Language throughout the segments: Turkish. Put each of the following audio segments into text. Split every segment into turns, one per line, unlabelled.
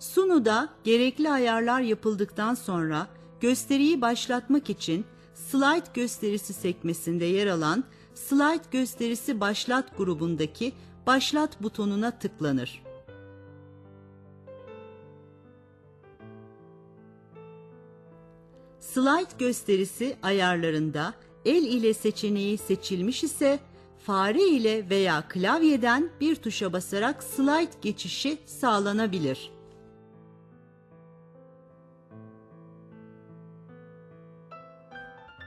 Sunu'da gerekli ayarlar yapıldıktan sonra gösteriyi başlatmak için Slide gösterisi sekmesinde yer alan Slide gösterisi başlat grubundaki Başlat butonuna tıklanır. Slide gösterisi ayarlarında el ile seçeneği seçilmiş ise fare ile veya klavyeden bir tuşa basarak slide geçişi sağlanabilir.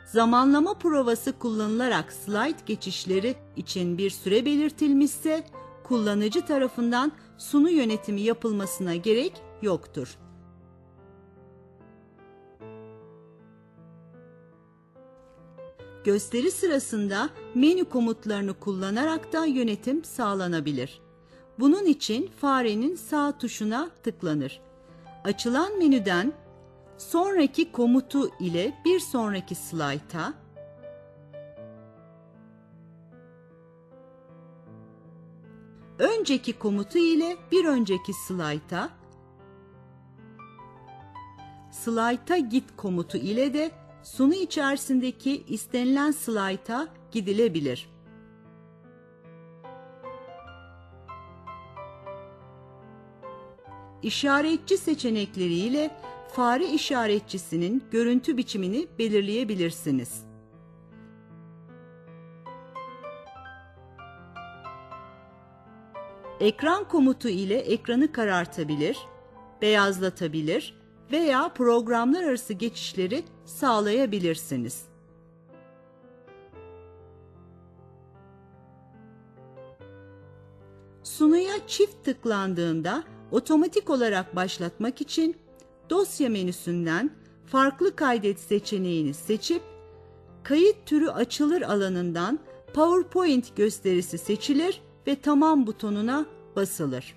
Zamanlama provası kullanılarak slide geçişleri için bir süre belirtilmişse kullanıcı tarafından sunu yönetimi yapılmasına gerek yoktur. Gösteri sırasında menü komutlarını kullanarak da yönetim sağlanabilir. Bunun için farenin sağ tuşuna tıklanır. Açılan menüden sonraki komutu ile bir sonraki slayta, önceki komutu ile bir önceki slayta, slayta git komutu ile de sunu içerisindeki istenilen slayta gidilebilir. İşaretçi seçenekleriyle fare işaretçisinin görüntü biçimini belirleyebilirsiniz. Ekran komutu ile ekranı karartabilir, beyazlatabilir veya programlar arası geçişleri sağlayabilirsiniz. Sunuya çift tıklandığında otomatik olarak başlatmak için dosya menüsünden farklı kaydet seçeneğini seçip kayıt türü açılır alanından PowerPoint gösterisi seçilir ve tamam butonuna basılır.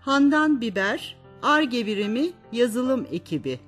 Handan Biber, Arge Birimi Yazılım Ekibi